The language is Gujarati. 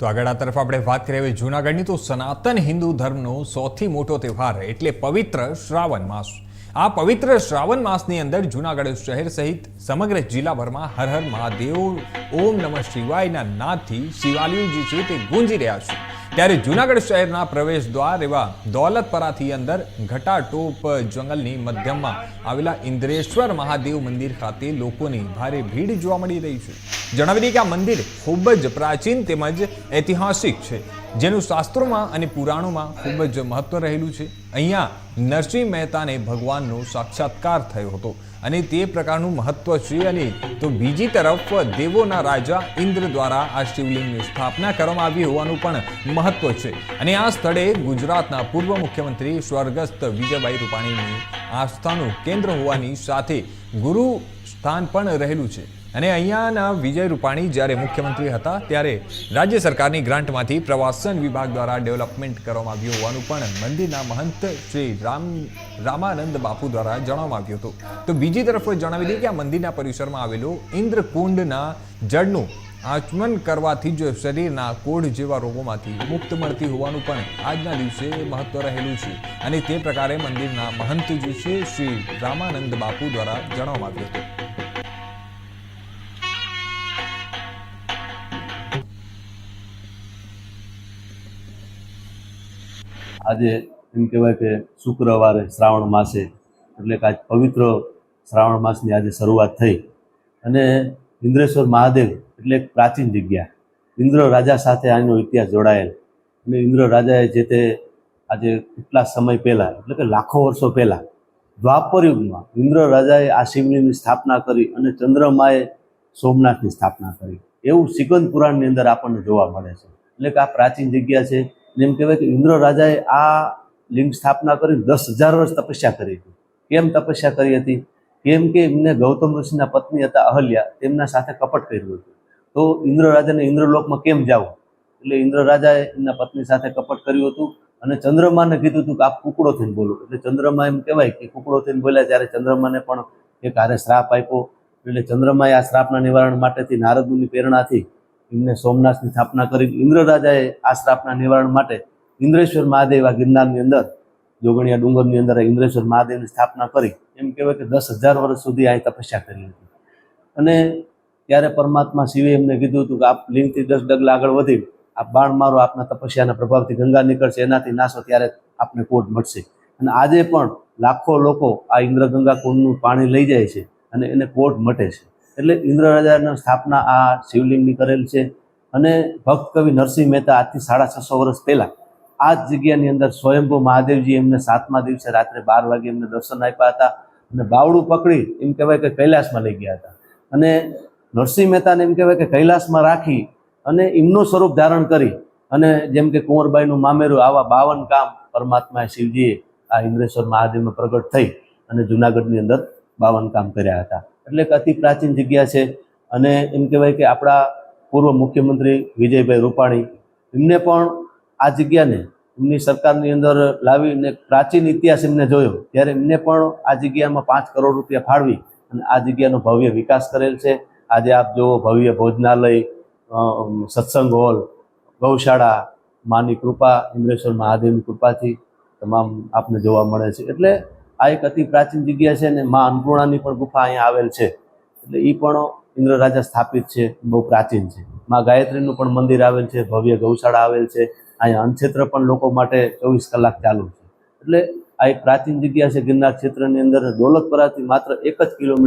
તો આગળ આ તરફ આપણે વાત કરીએ હવે જૂનાગઢની, તો સનાતન હિન્દુ ધર્મનો સૌથી મોટો તહેવાર એટલે પવિત્ર શ્રાવણ માસ. આ પવિત્ર શ્રાવણ માસની અંદર જૂનાગઢ શહેર સહિત સમગ્ર જિલ્લાભરમાં હર હર મહાદેવ, ઓમ નમઃ શિવાયના નાદથી જે છે તે ગુંજી રહ્યા છે. ત્યારે જૂનાગઢ શહેરના પ્રવેશ દ્વાર એવા દોલતપરાથી અંદર ઘટાટોપ જંગલની મધ્યમાં આવેલા ઇન્દ્રેશ્વર મહાદેવ મંદિર ખાતે લોકોની ભારે ભીડ જોવા મળી રહી છે. જણાવી દઈએ કે આ મંદિર ખૂબ જ પ્રાચીન તેમજ ઐતિહાસિક છે. જેનું શાસ્ત્રોમાં અને પુરાણોમાં ખૂબ જ મહત્વ રહેલું છે. અહીંયા નરસિંહ મહેતાને ભગવાનનો સાક્ષાત્કાર થયો હતો અને તે પ્રકારનું મહત્વ છે અને તો બીજી તરફ દેવોના રાજા ઇન્દ્ર દ્વારા આ શિવલિંગની સ્થાપના કરવામાં આવી હોવાનું પણ મહત્વ છે. અને આ સ્થળે ગુજરાતના પૂર્વ મુખ્યમંત્રી સ્વર્ગસ્થ વિજયભાઈ રૂપાણીની આસ્થાનું કેન્દ્ર હોવાની સાથે ગુરુ સ્થાન પણ રહેલું છે. અને અહીંયાના વિજય રૂપાણી જ્યારે મુખ્યમંત્રી હતા, ત્યારે રાજ્ય સરકારની ગ્રાન્ટમાંથી પ્રવાસન વિભાગ દ્વારા ડેવલપમેન્ટ કરવામાં આવ્યું હોવાનું પણ મંદિરના મહંત શ્રી રામ, રામાનંદ બાપુ દ્વારા જણાવવામાં આવ્યું હતું. તો બીજી તરફ જણાવી દઈએ કે આ મંદિરના પરિસરમાં આવેલો ઇન્દ્રકુંડના જળનું આચમન કરવાથી જ શરીરના કોઢ જેવા રોગોમાંથી મુક્ત મળતી હોવાનું પણ આજના દિવસે મહત્વ રહેલું છે. અને તે પ્રકારે મંદિરના મહંત જે છે, શ્રી રામાનંદ બાપુ દ્વારા જણાવવામાં આવ્યું હતું. આજે એમ કહેવાય કે શુક્રવારે શ્રાવણ માસે, એટલે કે આજ પવિત્ર શ્રાવણ માસની આજે શરૂઆત થઈ. અને ઇન્દ્રેશ્વર મહાદેવ, એટલે એક પ્રાચીન જગ્યા. ઇન્દ્ર રાજા સાથે આનો ઇતિહાસ જોડાયેલ. અને ઇન્દ્ર રાજાએ જે તે આજે કેટલા સમય પહેલાં, એટલે કે લાખો વર્ષો પહેલાં, દ્વાપર યુગમાં ઇન્દ્ર રાજાએ આ શિવલિંગની સ્થાપના કરી અને ચંદ્રમાએ સોમનાથની સ્થાપના કરી. એવું સિકંદ પુરાણની અંદર આપણને જોવા મળે છે. એટલે કે આ પ્રાચીન જગ્યા છે. એમ કહેવાય કે ઇન્દ્ર રાજાએ આ લિંગ સ્થાપના કરી દસ હજાર વર્ષ તપસ્યા કરી હતી. કેમ તપસ્યા કરી હતી? કેમ કે એમને ગૌતમ ઋષિના પત્ની હતા અહલ્યા, તેમના સાથે કપટ કર્યું હતું. તો ઇન્દ્ર રાજાને ઇન્દ્રલોકમાં કેમ જાવું? એટલે ઇન્દ્ર રાજાએ એમના પત્ની સાથે કપટ કર્યું હતું અને ચંદ્રમાને કીધું હતું કે આપ કુકડો થઈને બોલો. એટલે ચંદ્રમા એમ કહેવાય કે કુકડો થઈને બોલ્યા ત્યારે ચંદ્રમાને પણ એક હારે શ્રાપ આપ્યો. એટલે ચંદ્રમાએ આ શ્રાપના નિવારણ માટેથી નારદુની પ્રેરણાથી એમને સોમનાથની સ્થાપના કરી. ઇન્દ્ર રાજાએ આ શ્રાપના નિવારણ માટે ઇન્દ્રેશ્વર મહાદેવ આ ગિરનારની અંદર, જોગણિયા ડુંગરની અંદર ઇન્દ્રેશ્વર મહાદેવની સ્થાપના કરી. એમ કહેવાય કે દસ હજાર વર્ષ સુધી અહીં તપસ્યા કરી હતી. અને ત્યારે પરમાત્મા શિવે એમને કીધું હતું કે આપ લિંગથી દસ ડગલા આગળ વધી, આપ બાણ મારો, આપના તપસ્યાના પ્રભાવથી ગંગા નીકળશે, એનાથી નાશો ત્યારે આપને કોટ મળશે. અને આજે પણ લાખો લોકો આ ઇન્દ્રગંગા કુંડનું પાણી લઈ જાય છે અને એને કોટ મટે છે. એટલે ઇન્દ્ર રાજાની સ્થાપના આ શિવલિંગની કરેલ છે. અને ભક્ત કવિ નરસિંહ મહેતા આજથી સાડા છસો વર્ષ પહેલાં આ જ જગ્યાની અંદર સ્વયંભૂ મહાદેવજી એમને સાતમા દિવસે રાત્રે બાર વાગે એમને દર્શન આપ્યા હતા. અને બાવડું પકડી એમ કહેવાય કે કૈલાસમાં લઈ ગયા હતા. અને નરસિંહ મહેતાને એમ કહેવાય કે કૈલાસમાં રાખી અને એમનું સ્વરૂપ ધારણ કરી અને જેમ કે કુંવરબાઈનું મામેરું આવા બાવન કામ પરમાત્માએ શિવજીએ આ ઇન્દ્રેશ્વર મહાદેવમાં પ્રગટ થઈ અને જુનાગઢની અંદર બાવન કામ કર્યા હતા. એટલે એક અતિ પ્રાચીન જગ્યા છે. અને એમ કહેવાય કે આપણા પૂર્વ મુખ્યમંત્રી વિજયભાઈ રૂપાણી, એમને પણ આ જગ્યાને એમની સરકારની અંદર લાવીને પ્રાચીન ઇતિહાસ એમને જોયો. ત્યારે એમને પણ આ જગ્યામાં પાંચ કરોડ રૂપિયા ફાળવી અને આ જગ્યાનો ભવ્ય વિકાસ કરેલ છે. આજે આપ જુઓ, ભવ્ય ભોજનાલય સત્સંગ હોલ, ગૌશાળા, માની કૃપા, ઇન્દ્રેશ્વર મહાદેવની કૃપાથી તમામ આપને જોવા મળે છે. એટલે આ એક અતિ પ્રાચીન જગ્યા છે અને મા અન્નપૂર્ણાની પણ ગુફા અહીંયા આવેલ છે. એટલે એ પણ ઇન્દ્ર રાજા સ્થાપિત છે, બહુ પ્રાચીન છે. મા ગાયત્રીનું પણ મંદિર આવેલ છે, ભવ્ય ગૌશાળા આવેલ છે. અહીંયા અન્નક્ષેત્ર પણ લોકો માટે ચોવીસ કલાક ચાલુ છે. એટલે આ એક પ્રાચીન જગ્યા છે ગિરનાર ક્ષેત્રની અંદર. દોલતપરાથી માત્ર એક જ કિલોમીટર